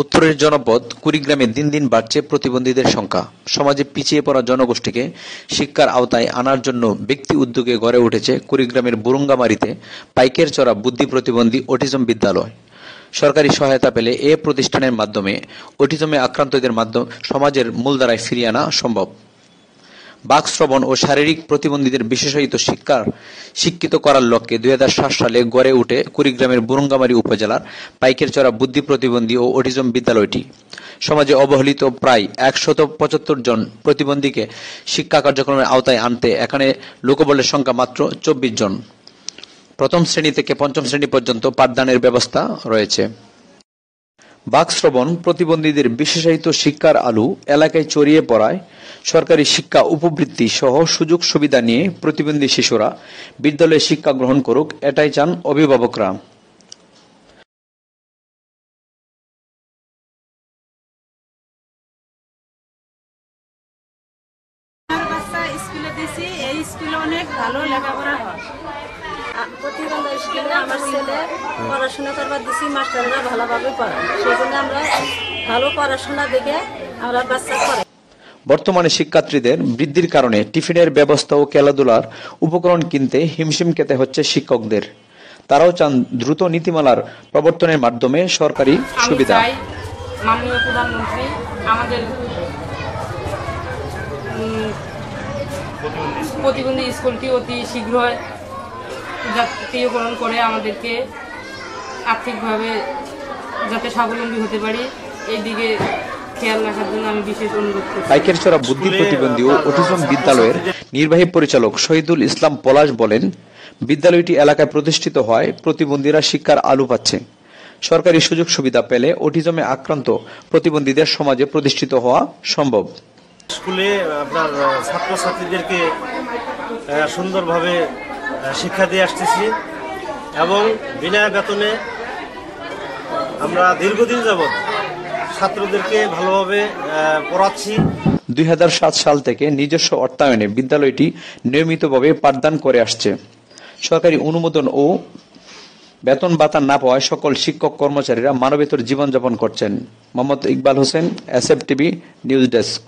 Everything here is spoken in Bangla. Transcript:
উত্তরের জনপদ কুড়িগ্রামে দিন দিন বাড়ছে প্রতিবন্ধীদের সংখ্যা। সমাজে পিছিয়ে পড়া জনগোষ্ঠীকে শিক্ষার আওতায় আনার জন্য ব্যক্তি উদ্যোগে গড়ে উঠেছে কুড়িগ্রামের বুরুঙ্গামারিতে পাইকের চড়া বুদ্ধি প্রতিবন্ধী অটিজম বিদ্যালয়। সরকারি সহায়তা পেলে এ প্রতিষ্ঠানের মাধ্যমে অটিজমে আক্রান্তদের মাধ্যমে সমাজের মূলধারায় ফিরিয়ে আনা সম্ভব। বাক শ্রবণ ও শারীরিক প্রতিবন্ধীদের বিশেষায়িত শিক্ষার শিক্ষিত করার লক্ষ্যে দুই হাজার সাত সালে গড়ে উঠে কুড়িগ্রামের বুরুঙ্গামারী উপজেলার পাইকেরচড়া বুদ্ধি প্রতিবন্ধী ও অটিজম বিদ্যালয়টি। সমাজে অবহেলিত প্রায় একশত পঁচাত্তর জন প্রতিবন্ধীকে শিক্ষা কার্যক্রমের আওতায় আনতে এখানে লোকবলের সংখ্যা মাত্র চব্বিশ জন। প্রথম শ্রেণি থেকে পঞ্চম শ্রেণি পর্যন্ত পাঠদানের ব্যবস্থা রয়েছে। বাকশ্রবণ প্রতিবন্ধীদের বিশেষায়িত শিক্ষার আলু এলাকায় ছড়িয়ে পড়ায় সরকারি শিক্ষা উপবৃত্তি সহ সুযোগ সুবিধা নিয়ে প্রতিবন্ধী শিশুরা বিদ্যালয়ে শিক্ষা গ্রহণ করুক, এটাই চান অভিভাবকরা। স্কুলে দিছি, এই স্কুলে অনেক ভালো লেখাপড়া হয়। প্রতিবন্ধ স্কুলে আমার ছেলে পড়াশোনা করবার দিছি মাস্টাররা ভালোভাবে পড়ায় সেই জন্য আমরা ভালো পড়াশোনা দেখে আমরা বাচ্চা পড়াই বর্তমানে শিক্ষার্থীদের বৃদ্ধির কারণে টিফিনের ব্যবস্থা ও খেলাধুলার উপকরণ কিনতে হিমশিম খেতে হচ্ছে শিক্ষকদের। তারাও চান দ্রুত নীতিমালার প্রবর্তনের মাধ্যমে সরকারি সুবিধা। মাননীয় প্রধানমন্ত্রী আমাদের প্রতিবন্ধী স্কুলটি অতি শীঘ্রই জাতীয়করণ করে আমাদেরকে আর্থিকভাবে যাতে স্বাবলম্বী হতে পারি এই দিকে খেয়াল রাখার জন্য আমি বিশেষ অনুরোধ করছি। বুদ্ধি প্রতিবন্ধী ও অটিজম বিদ্যালয়ের নির্বাহী পরিচালক শহীদুল ইসলাম পলাশ বলেন বিদ্যালয়টি এলাকায় প্রতিষ্ঠিত হয় প্রতিবন্ধীরা শিক্ষার আলু পাচ্ছে। সরকারি সুযোগ সুবিধা পেলে অটিজমে আক্রান্ত প্রতিবন্ধীদের সমাজে প্রতিষ্ঠিত হওয়া সম্ভব। স্কুলে আপনার ছাত্রছাত্রীদেরকে সুন্দরভাবে শিক্ষা দিয়ে আসতেছি এবং বিনা বেতনে আমরা দীর্ঘদিন যাবৎ ছাত্রদেরকে ভালোভাবে পড়াচ্ছি। দুই হাজার সাত সাল থেকে নিজস্ব অর্থায়নে বিদ্যালয়টি নিয়মিতভাবে পাঠদান করে আসছে। সরকারি অনুমোদন ও বেতন ভাতা না পাওয়ায় সকল শিক্ষক কর্মচারীরা মানবেতর জীবনযাপন করছেন। Mohammad Iqbal Hossain, S TV, news desk.